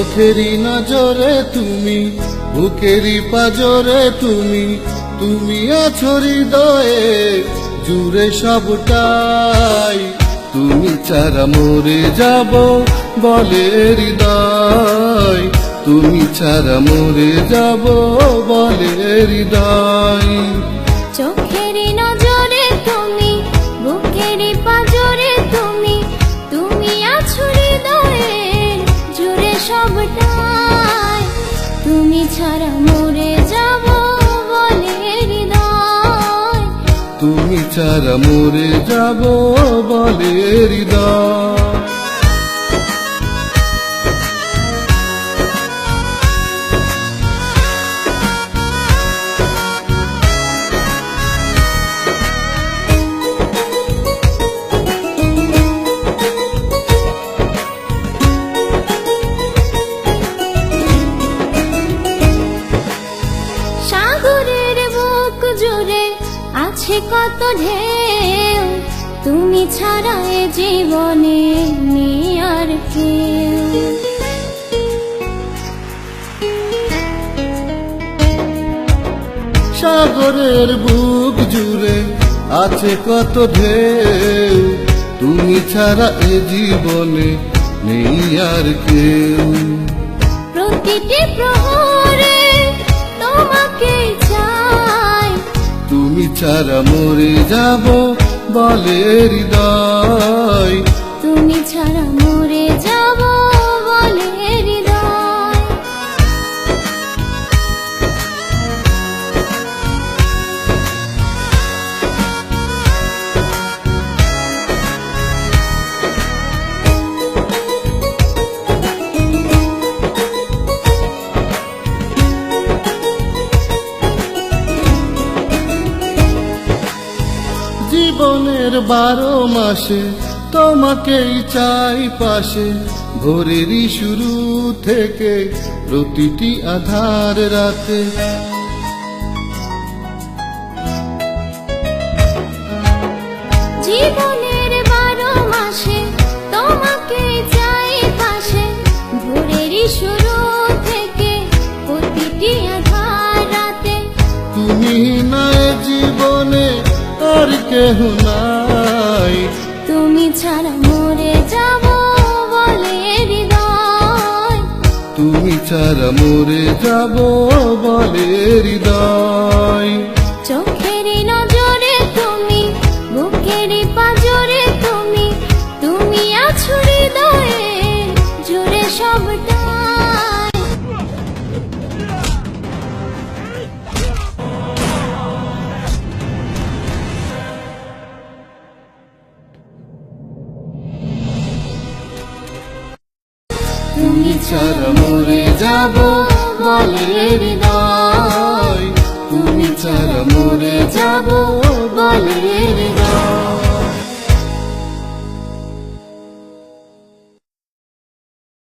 চোখেরই নজরে তুমি, বুকেরই পাজরে তুমি তুমি আছো হৃদয়ে জুড়ে সবটাই। তুমি ছাড়া মরে যাব বলে হৃদয়, তুমি ছাড়া মরে যাব বলে হৃদয়। চোখেরই ছাড়া মরে যাব বলে হৃদয়। তুমি ছাড়া মরে যাব বলে হৃদয়। আছে কত ঢেউ তুমি ছাড়া এ জীবনে নেই আর কেউ। সাগরের বুক জুড়ে আছে কত ঢেউ তুমি ছাড়া এ জীবনে নেই আর কেউ। প্রতিটি প্রহরে তোমাকে চাই ছাড়া মরে যাব বলে হৃদয়। তুমি ছাড়া মরে যাব জীবনের বারো মাসে তোমাকেই চাই পাশে। ভোরেরই শুরু থেকে প্রতিটি আধার রাতে কেহ নাই। তুমি ছাড়া মরে যাব বলে হৃদয়। তুমি ছাড়া মরে যাব বলে হৃদয়। চোখেরই নজরে তুমি বুকেরই পাজরে তুমি তুমি আছো হৃদয়ে জুড়ে সবটাই ছাড়া মরে যাব বলে হৃদয়। তুমি ছাড়া মরে যাব